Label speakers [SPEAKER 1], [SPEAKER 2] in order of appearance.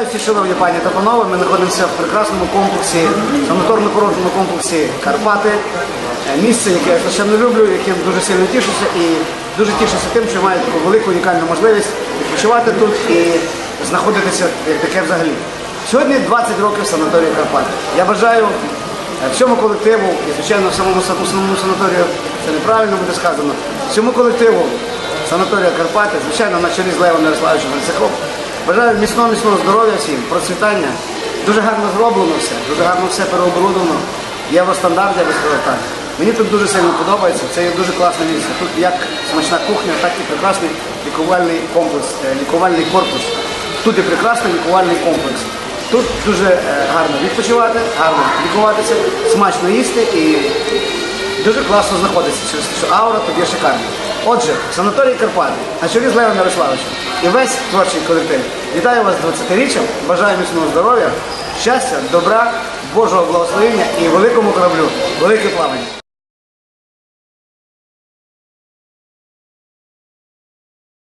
[SPEAKER 1] Вітаю шановні пані та панове. Ми знаходимося в прекрасному комплексі, санаторно-курортному комплексі Карпати. Е, Місце, яке я страшенно люблю, яким дуже сильно тішуся і дуже тішуся тим, що маю таку велику унікальну можливість відпочивати тут і знаходитися як таке взагалі. Сьогодні 20 років санаторію Карпати. Я бажаю е, всьому колективу і, звичайно, самому, са- самому санаторію, це неправильно буде сказано, всьому колективу санаторія Карпати, звичайно, на чолі з Левом Ярославовичем Грицаком. Бажаю міцного, міцного здоров'я всім, процвітання. Дуже гарно зроблено все, дуже гарно все переоборудовано. Євростандарт, я би сказав так. Мені тут дуже сильно подобається, це є дуже класне місце. Тут як смачна кухня, так і прекрасний лікувальний комплекс, е, лікувальний корпус. Тут і прекрасний лікувальний комплекс. Тут дуже е, гарно відпочивати, гарно лікуватися, смачно їсти і дуже класно знаходиться через те, що аура тут є шикарна. Отже, санаторій Карпати, на чолі з Левом Ярославовичем і весь творчий колектив. Вітаю вас з 20-річчям, бажаю міцного здоров'я, щастя, добра, Божого благословення і великому кораблю, велике плавання.